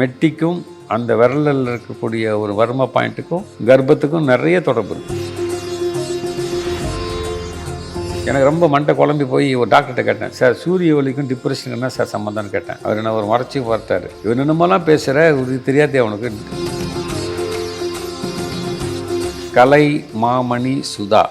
மெட்டிக்கும் அந்த விரலில் இருக்கக்கூடிய ஒரு வர்ம பாயிண்ட்டுக்கும் கர்ப்பத்துக்கும் நிறைய தொடர்பு இருக்கு. எனக்கு ரொம்ப மண்டை குழம்பி போய் ஒரு டாக்டர்கிட்ட கேட்டேன் சார் சூரிய ஒளிக்கும் டிப்ரெஷனுக்கு என்ன சார் சம்மந்தம்னு கேட்டேன். அவர் என்ன ஒரு மறைச்சி பார்த்தார். இவன் என்னமெல்லாம் பேசுகிற இது தெரியாதே அவனுக்கு. கலை மாமணி சுதா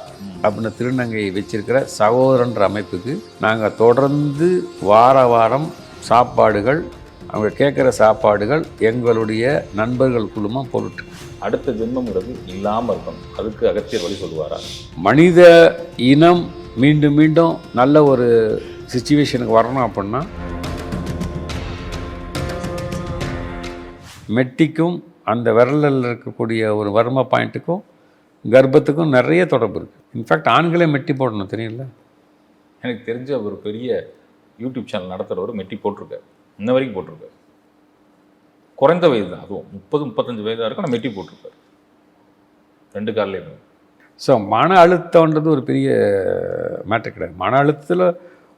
அப்படின்னு திருநங்கையை வச்சிருக்கிற சகோதரன்ற அமைப்புக்கு நாங்கள் தொடர்ந்து வார வாரம் சாப்பாடுகள் அவங்க கேட்குற சாப்பாடுகள் எங்களுடைய நண்பர்கள் குழுமம் பொருட்டு. அடுத்த ஜென்மங்கிறது இல்லாமல் இருக்கணும். அதுக்கு அகத்தியர் வழி சொல்லுவாரா? மனித இனம் மீண்டும் மீண்டும் நல்ல ஒரு சுச்சுவேஷனுக்கு வரணும் அப்படின்னா மெட்டிக்கும் அந்த விரலில் இருக்கக்கூடிய ஒரு வர்ம பாயிண்ட்டுக்கும் கர்ப்பத்துக்கும் நிறைய தொடர்பு இருக்குது இன்ஃபேக்ட் ஆண்களே மெட்டி போடணும் தெரியல எனக்கு தெரிஞ்ச ஒரு பெரிய யூடியூப் சேனல் நடத்துகிறவர் மெட்டி போட்டிருக்காரு. இன்ன வரைக்கும் போட்டிருக்காரு. குறைந்த வயது தான் அதுவும் முப்பது முப்பத்தஞ்சு வயதாக இருக்கும் ஆனால் மெட்டி போட்டிருக்காரு. ரெண்டு கார்லேயுமே ஸோ மன அழுத்தம்ன்றது ஒரு பெரிய மேட்டர் கிடையாது. மன அழுத்தத்தில்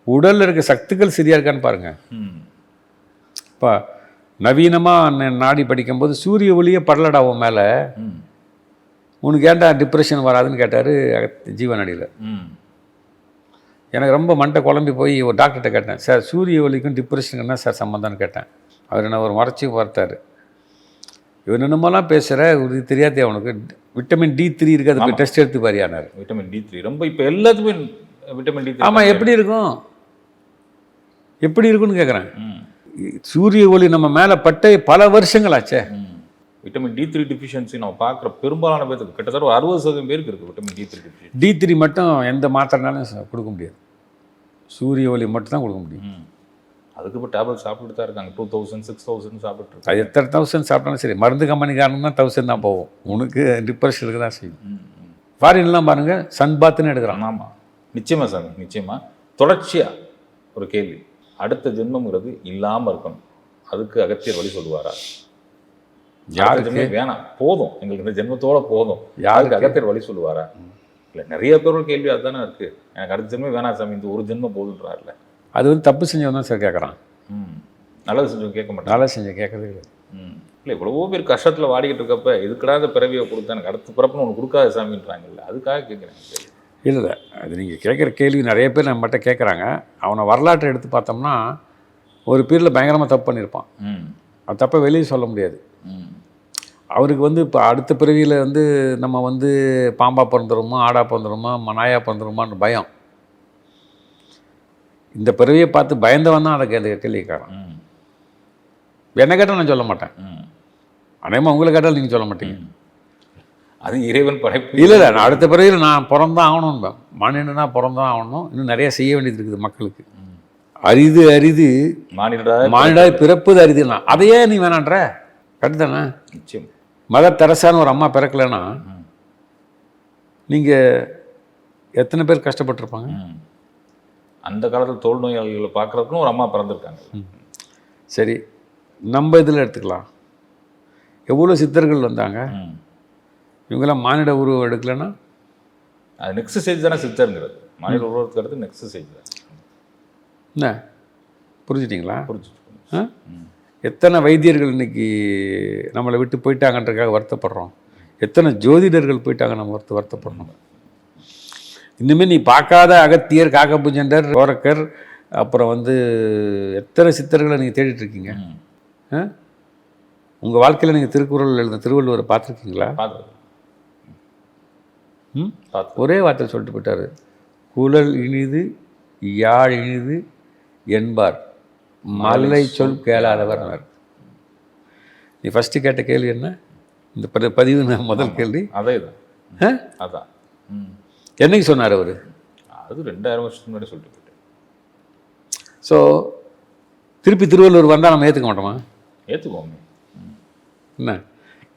உடலில் இருக்க சக்திகள் சரியாக இருக்கான்னு பாருங்கள் இப்போ நவீனமாக நாடி படிக்கும்போது சூரிய ஒளியே படலடா உன் மேலே. உனக்கு ஏன்டா டிப்ரெஷன் வராதுன்னு கேட்டார் ஜீவனடியில் ம். எனக்கு ரொம்ப மண்டை குழம்பி போய் ஒரு டாக்டர்கிட்ட கேட்டேன் சார் சூரிய ஒளிக்கும் டிப்ரெஷனுக்கு என்ன சார் சம்மந்தம்னு கேட்டேன். அவர் என்ன ஒரு மறைச்சி பார்த்தாரு. இவன் என்னமெல்லாம் பேசுகிற இது தெரியாதே அவனுக்கு. விட்டமின் டி த்ரீ இருக்கு அதுக்கு டெஸ்ட் எடுத்து பாரியானார் விட்டமின் டி த்ரீ ரொம்ப இப்போ எல்லாத்துக்குமே விட்டமின் டி ஆமாம் எப்படி இருக்கும்? எப்படி இருக்குன்னு கேட்குறேன் சூரிய ஒளி நம்ம மேலே பட்டு பல வருஷங்களாச்சே விட்டமின் டி த்ரீ டிஃபிஷியன்சி நம்ம பார்க்குற பெரும்பாலான பேருக்கு கிட்டத்தட்ட ஒரு அறுபது சதவீதம் பேருக்கு இருக்குது vitamin D three D three மட்டும் எந்த மாத்திரனாலும் கொடுக்க முடியாது. சூரிய ஒளி மட்டும் தான் கொடுக்க முடியும். அதுக்கு இப்போ டேப்லெட் சாப்பிட்டுட்டு தான் இருக்காங்க. டூ தௌசண்ட் சிக்ஸ் தௌசண்ட் சாப்பிட்டு அது எத்தனை தௌசண்ட் சாப்பிட்டாலும் சரி மருந்து கம்பெனிக்காரனுக்கு தான் தௌசண்ட் தான் போகும். உனக்கு டிப்ரெஷனுக்கு தான் செய்யும். ஃபாரின்லாம் பாருங்கள் சன் பாத்துன்னு எடுக்கிறான். ஆமாம் நிச்சயமா சாமி நிச்சயமா. தொடர்ச்சியா ஒரு கேள்வி. அடுத்த ஜென்மங்கிறது இல்லாம இருக்கணும். அதுக்கு அகத்தியர் வழி சொல்லுவாரா? யாருக்கு? வேணாம். போதும். எங்களுக்கு இந்த ஜென்மத்தோட போதும். யாருக்கு? யாருக்கு அகத்தியர் வழி சொல்லுவாரா? இல்ல நிறைய பேரோட கேள்வி அதுதானே இருக்கு. எனக்கு அடுத்த ஜென்மம் வேணாம் சாமி இந்த ஒரு ஜென்மம் போதுன்றாருல. அது வந்து தப்பு செஞ்சவன் தான் சார் கேட்குறான் ம். நல்லது செஞ்சவங்க கேட்க மாட்டாங்க நல்லா செஞ்ச கேட்கறது கிடையாது ம். இல்லை இவ்வளவோ பேர் கஷ்டத்துல வாடிக்கிட்டு இருக்கப்ப இதுக்கடா பிறவியை கொடுத்தா எனக்கு அடுத்த பிறப்புன்னு ஒன்று கொடுக்காத சாமின்றாங்கல்ல அதுக்காக கேட்குறேன் இல்லை அது நீங்கள் கேட்குற கேள்வி நிறைய பேர் நம்மகிட்ட கேட்குறாங்க அவனை வரலாற்றை எடுத்து பார்த்தோம்னா ஒரு பீரியடில் பயங்கரமாக தப்பு பண்ணியிருப்பான் ம். அது தப்பை வெளியே சொல்ல முடியாது. ம். அவருக்கு வந்து இப்போ அடுத்த பிறவியில் வந்து நம்ம வந்து பாம்பா பிறந்துருமா ஆடா பிறந்துருமா மனாயா பிறந்துருமான்னு பயம். இந்த பிறவியை பார்த்து பயந்தவன் தான் அதை கே கேள்விக்காரன். என்ன கேட்டால் நான் சொல்ல மாட்டேன். அநேகமாக உங்களை கேட்டால் நீங்கள் சொல்ல மாட்டீங்க. அது இறைவன் படைப்பு. இல்லை இல்லை நான் அடுத்த பிறவியில் நான் பிறந்தான் ஆகணும் மனிதனா பிறந்தான் ஆகணும். இன்னும் நிறைய செய்ய வேண்டியது இருக்குது மக்களுக்கு. அரிது அரிது. மானிடா மானிடா பிறப்புது அரிதுனா அதையே நீ வேணான்ற. கரெக்டு தானே? நிச்சயம். மதர் தெரசான்னு ஒரு அம்மா பிறக்கலைன்னா. நீங்கள் எத்தனை பேர் கஷ்டப்பட்டிருப்பாங்க. அந்த காலத்தில் தோல் நோயாளிகளை பார்க்கறதுக்கும் ஒரு அம்மா பிறந்திருக்காங்க. சரி நம்ம இதில் எடுத்துக்கலாம். எவ்வளோ சித்தர்கள் வந்தாங்க. இவங்கெல்லாம் மானிட உருவம் எடுக்கலைன்னா? அது நெக்ஸ்ட் ஸ்டேஜ் தானே சித்தருங்கிறது. மாநில உருவத்துக்கு அடுத்து நெக்ஸ்ட் ஸ்டேஜ் தான். என்ன? புரிஞ்சுட்டிங்களா? புரிஞ்சு? எத்தனை வைத்தியர்கள் இன்னைக்கு நம்மளை விட்டு போயிட்டாங்கன்றதுக்காக வருத்தப்படுறோம். எத்தனை ஜோதிடர்கள் போயிட்டாங்க நம்ம வருத்த வருத்தப்படுறோம். இன்னுமே நீ பார்க்காத அகத்தியர் காக்கபுஜண்டர் ஓரக்கர் அப்புறம் வந்து எத்தனை சித்தர்களை நீங்கள் தேடிட்டு இருக்கீங்க ம். உங்கள் வாழ்க்கையில் நீங்கள் திருக்குறள் எழுதின திருவள்ளுவரை பார்த்துருக்கீங்களா? ஒரே வார்த்தை சொல்லிட்டு போயிட்டாரு. குழல் இனிது யாழ் இனிது என்பார். மல்லை சொல் கேளாதவர்னர் நீ ஃபஸ்ட்டு கேட்ட கேள்வி என்ன? இந்த பதி- பதிவு நான் முதல் கேள்வி. அதே தான்? அதான். என்னைக்கு சொன்னார் அவர்? அது ரெண்டாயிரம் வருஷத்துக்கு முன்னாடி சொல்லிட்டு போயிட்டேன். ஸோ திருப்பி திருவள்ளுவர் வந்தால் நம்ம ஏற்றுக்க மாட்டோமா? ஏற்றுக்கோங்க என்ன?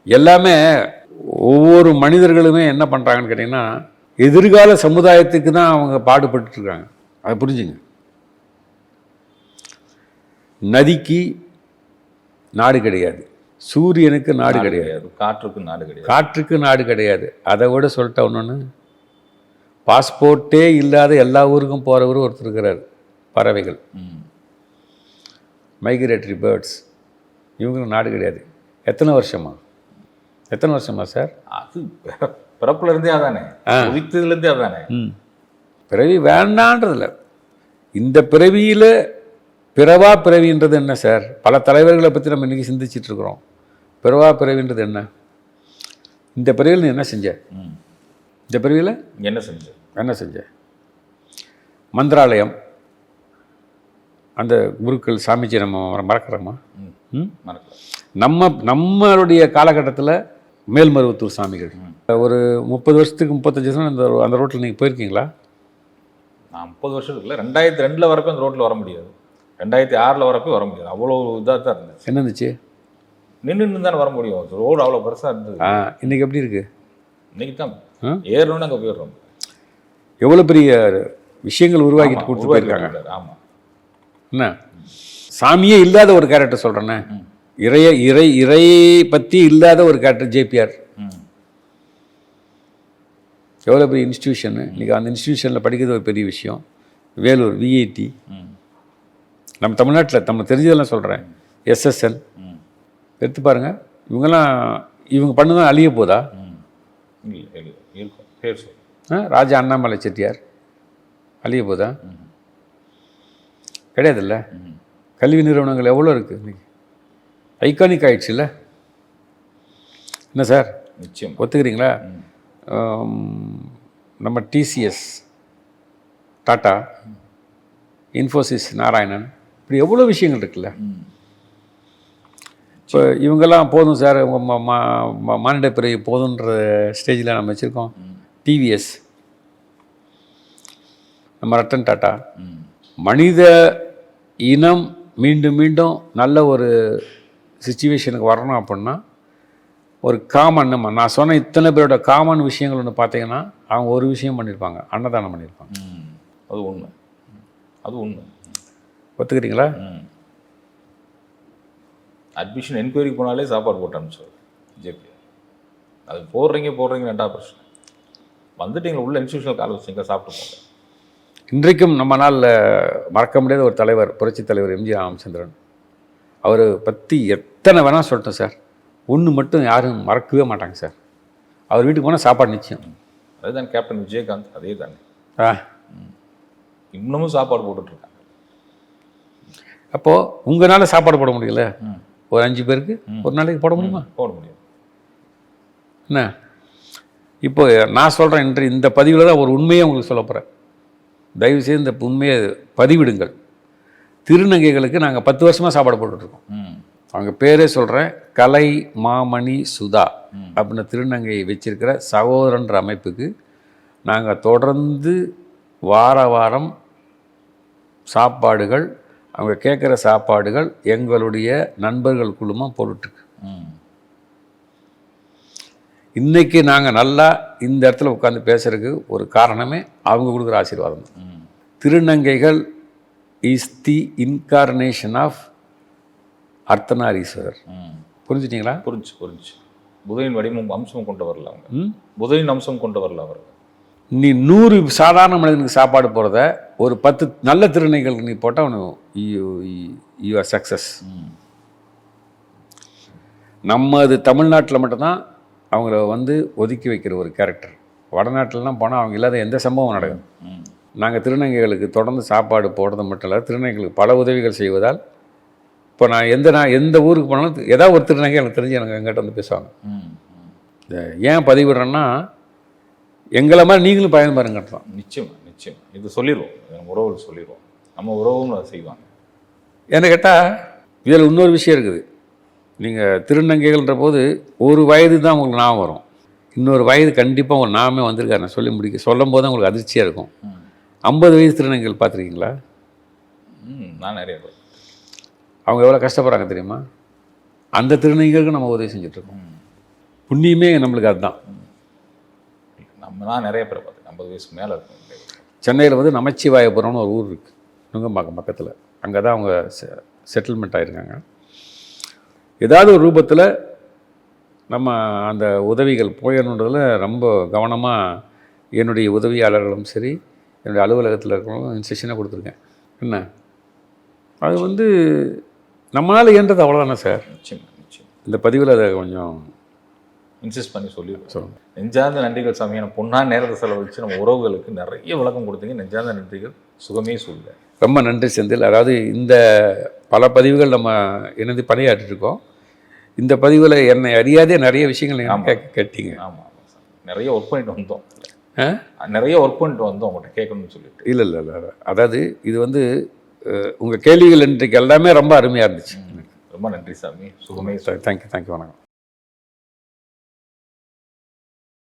எல்லாமே ஒவ்வொரு மனிதர்களுமே என்ன பண்ணுறாங்கன்னு கேட்டிங்கன்னா எதிர்கால சமுதாயத்துக்கு தான் அவங்க பாடுபட்டுட்டு இருக்காங்க. அதை புரிஞ்சுங்க. நதிக்கு நாடு கிடையாது. சூரியனுக்கு நாடு கிடையாது. காற்றுக்கு நாடு கிடையாது. காற்றுக்கு நாடு கிடையாது. அதை விட சொல்லிட்ட ஒன்று பாஸ்போர்ட்டே இல்லாத எல்லா ஊருக்கும் போகிறவர் ஒருத்தர் இருக்கிறார். பறவைகள். ம். மைக்ரேட்டரி பேர்ட்ஸ் இவங்களுக்கு நாடு கிடையாது. எத்தனை வருஷமா? எத்தனை வருஷமா சார்? அது பிற- பிறப்புல இருந்தே அதானே? உதித்ததுல இருந்தே அதானே? ம். பிறவி வேண்டான்றதில்ல. இந்த பிறவியில் பிறவா பிறவின்றது என்ன சார்? பல தலைவர்களை பற்றி நம்ம இன்றைக்கி சிந்திச்சிட்டு இருக்கிறோம் பிறவா பிறவின்றது என்ன? இந்த பிறவியில் நீ என்ன செஞ்ச? ம். இந்த பிறவியில்? என்ன செஞ்சு? என்ன செஞ்ச? மந்திராலயம். அந்த குருக்கள் சாமிஜி நம்ம மறக்கிறோமா? நம்ம நம்மளுடைய காலகட்டத்தில் மேல்மருவத்தூர் சாமிகள். ஒரு முப்பது வருஷத்துக்கு முப்பத்தஞ்சு வருஷம் அந்த அந்த ரோட்டில் நீங்கள் போயிருக்கீங்களா? நான் முப்பது வருஷத்துக்கு இல்லை ரெண்டாயிரத்தி ரெண்டில் வரப்போ அந்த ரோட்டில் வர முடியாது. ரெண்டாயிரத்தி ஆறில் வரப்போ வர முடியாது. அவ்வளோ இதாக தான் இருந்துச்சு. என்ன இருந்துச்சு? நின்று தானே வர முடியும். ரோடு அவ்வளோ பெருசாக இருந்தது. ஆ இன்னைக்கு எப்படி இருக்கு? இன்னைக்கு தான்? ஏறணும்னு அங்கே போயிடுறோம். எவ்வளோ பெரிய விஷயங்கள் உருவாக்கிட்டு கொடுத்து போயிருக்காங்க? ஆமாம் என்ன? சாமியே இல்லாத ஒரு கேரக்டர் சொல்கிறேன்னே இறைய இறை இறை பற்றி இல்லாத ஒரு கேரக்டர் ஜேபிஆர். எவ்வளோ பெரிய இன்ஸ்டியூஷனு இன்றைக்கி அந்த இன்ஸ்டியூஷனில் படிக்கிறது ஒரு பெரிய விஷயம். வேலூர் விஐடி நம்ம தமிழ்நாட்டில் நம்ம தெரிஞ்சதெல்லாம் சொல்கிறேன் எஸ்எஸ்என் ம் எடுத்து பாருங்கள் இவங்கெல்லாம் இவங்க பண்ணதான் அழிய போதா? இல்லை இல்லை? ராஜா அண்ணாமலை செட்டியார். அழிய போதா? கிடையாதுல்ல? கல்வி நிறுவனங்கள் எவ்வளோ இருக்குது இன்னைக்கு? ஐகானிக் ஆயிடுச்சுல்ல? என்ன சார்? நிச்சயம். ஒத்துக்கிறீங்களா? நம்ம டிசிஎஸ் டாட்டா இன்ஃபோசிஸ் நாராயணன். இப்படி எவ்வளோ விஷயங்கள் இருக்குல்ல? இப்போ இவங்கெல்லாம் போதும் சார் உங்க ம- ம- ம- மானிட பிறகு போதுன்ற ஸ்டேஜில் நம்ம வச்சுருக்கோம். டிவிஎஸ் நம்ம ரட்டன் டாட்டா. மனித இனம் மீண்டும் மீண்டும் நல்ல ஒரு சுச்சுவேஷனுக்கு வரணும் அப்படின்னா ஒரு காமன் நம்ம நான் சொன்ன இத்தனை பேரோட காமன் விஷயங்கள் ஒன்று பார்த்தீங்கன்னா அவங்க ஒரு விஷயம் பண்ணியிருப்பாங்க. அன்னதானம் பண்ணியிருப்பாங்க. அது உண்மை. அது உண்மை. ஒத்துக்கிறீங்களா? அட்மிஷன் என்கொயரி போனாலே சாப்பாடு போட்டு அனுப்பிச்சார் ஜேபி. அது போடுறீங்க போடுறீங்க ரெண்டா பிரச்சனை. வந்துட்டீங்க உள்ள இன்ஸ்டியூஷனல் கால் வச்சுங்க சாப்பிட்டு போங்க. இன்றைக்கும் நம்ம நாளில் மறக்க முடியாத ஒரு தலைவர் புரட்சித் தலைவர் எம்ஜி ராமச்சந்திரன். அவர் பற்றி எத்தனை வேணால் சொல்லட்டும் சார். ஒன்று மட்டும் யாரும் மறக்கவே மாட்டாங்க சார். அவர் வீட்டுக்கு போனால் சாப்பாடு நிச்சயம். அதுதான் கேப்டன் விஜயகாந்த் அதே தானே ஆ இன்னமும் சாப்பாடு போட்டுட்ருக்காங்க அப்போது உங்களால் சாப்பாடு போட முடியல. ஒரு அஞ்சு பேருக்கு ஒரு நாளைக்கு போட முடியுமா? போட முடியும். என்ன? இப்போ நான் சொல்கிறேன் இன்று இந்த பதிவில் தான் ஒரு உண்மையை உங்களுக்கு சொல்ல போகிறேன் தயவுசெய்து இந்த உண்மையை பதிவிடுங்கள். திருநங்கைகளுக்கு நாங்கள் பத்து வருஷமாக சாப்பாடு போட்டுட்ருக்கோம். ம். அவங்க பேரே சொல்கிறேன் கலை மாமணி சுதா அப்படின்னு திருநங்கையை வச்சிருக்கிற சகோதரன்ற அமைப்புக்கு நாங்கள் தொடர்ந்து வார வாரம் சாப்பாடுகள் அவங்க கேட்குற சாப்பாடுகள் எங்களுடைய நண்பர்கள் குழுமம் போட்டுட்ருக்கு ம். இன்னைக்கு நாங்கள் நல்லா இந்த இடத்துல உட்காந்து பேசுறதுக்கு ஒரு காரணமே அவங்க கொடுக்குற ஆசீர்வாதம் தான். திருநங்கைகள் is the incarnation of Ardhanareeswarar. ம். புரிஞ்சுட்டீங்களா? புரிஞ்சு புரிஞ்சு. புதையின் வடிவம் அம்சம் கொண்டு வரல அவங்க. ம்? புதையின் அம்சம் கொண்டு வரல அவர்கள் நீ நூறு சாதாரண மனிதனுக்கு சாப்பாடு போகிறத ஒரு பத்து நல்ல திருநங்கைகளுக்கு நீ போட்டால் அவனு யூ ஆர் சக்ஸஸ் நம்ம அது தமிழ்நாட்டில் மட்டும்தான் அவங்கள வந்து ஒதுக்கி வைக்கிற ஒரு கேரக்டர் வடநாட்டிலலாம் போனால் அவங்க இல்லாத எந்த சம்பவம் நடக்கும் நாங்கள் திருநங்கைகளுக்கு தொடர்ந்து சாப்பாடு போடுறது மட்டும் இல்லை திருநங்கைகளுக்கு பல உதவிகள் செய்வதால் இப்போ நான் எந்த நான் எந்த ஊருக்கு போனாலும் ஏதாவது ஒரு திருநங்கை எனக்கு தெரிஞ்சு எனக்கு எங்கிட்ட வந்து பேசுவாங்க. ஏன் பதிவிடுறேன்னா எங்களை மாதிரி நீங்களும் பயன் பாருங்கன்னு நிச்சயமா நிச்சயம். இது சொல்லிடுவோம் உறவுகள் சொல்லிடுவோம் நம்ம உறவும் அதை செய்வாங்க. என்ன கேட்டால் இதில் இன்னொரு விஷயம் இருக்குது. நீங்கள் திருநங்கைகள்ன்ற போது ஒரு வயது தான் உங்களுக்கு ஞாபகம் வரும். இன்னொரு வயது கண்டிப்பாக உங்கள் நாமே வந்திருக்காரு நான் சொல்லி முடிக்க சொல்லும் போது தான் உங்களுக்கு அதிர்ச்சியாக இருக்கும். ஐம்பது வயசு திருநங்கைகள் பார்த்துருக்கீங்களா? நான் நிறைய பேர் அவங்க எவ்வளோ கஷ்டப்படுறாங்க தெரியுமா? அந்த திருநங்கைகளுக்கு நம்ம உதவி செஞ்சுட்ருக்கோம். புண்ணியமே நம்மளுக்கு அதுதான். நம்ம நான் நிறைய பேரை பார்த்தேன் ஐம்பது வயசுக்கு மேலே இருக்கும். சென்னையில் வந்து நமச்சிவாயபுரம்னு ஒரு ஊர் இருக்குது நுங்கம்பாக்கம் பக்கத்தில். அங்கே தான் அவங்க செட்டில்மெண்ட் ஆகிருக்காங்க ஏதாவது ஒரு ரூபத்தில் நம்ம அந்த உதவிகள் போயிடணுன்றதுல ரொம்ப கவனமாக என்னுடைய உதவியாளர்களும் சரி என்னுடைய அலுவலகத்தில் இருக்கிறவங்களும் இன்ஸ்ட்ரக்ஷனாக கொடுத்துருக்கேன். என்ன? அது வந்து நம்மளால் இயன்றது அவ்வளோதானே சார்? இந்த பதிவில் அதை கொஞ்சம் இன்சிஸ்ட் பண்ணி சொல்லுங்க. நெஞ்சார்ந்த நன்றிகள் சாமி நம்ம பொண்ணா நேரத்தை செலவழிச்சு நம்ம உறவுகளுக்கு நிறைய விளக்கம் கொடுத்தீங்க. நெஞ்சார்ந்த நன்றிகள் சுகமே சொல்லுங்க. ரொம்ப நன்றி செந்தில். அதாவது இந்த பல பதிவுகள் நம்ம இணைந்து பணியாற்றிட்டு இருக்கோம். இந்த பதிவில் என்னை அறியாதே நிறைய விஷயங்கள் கேட்டீங்க. ஆமா ஆமா சார். நிறைய ஒர்க் பண்ணிட்டு வந்தோம். நிறைய ஒர்க் பண்ணிட்டு வந்தோம் உங்கள்கிட்ட கேட்கணும்னு சொல்லிட்டு. இல்லை இல்லை இல்லை அதாவது இது வந்து உங்கள் கேள்விகள் இன்றைக்கு எல்லாமே ரொம்ப அருமையாக இருந்துச்சு. ரொம்ப நன்றி சாமி. சுகமே தேங்க்யூ தேங்க்யூ வணக்கம்.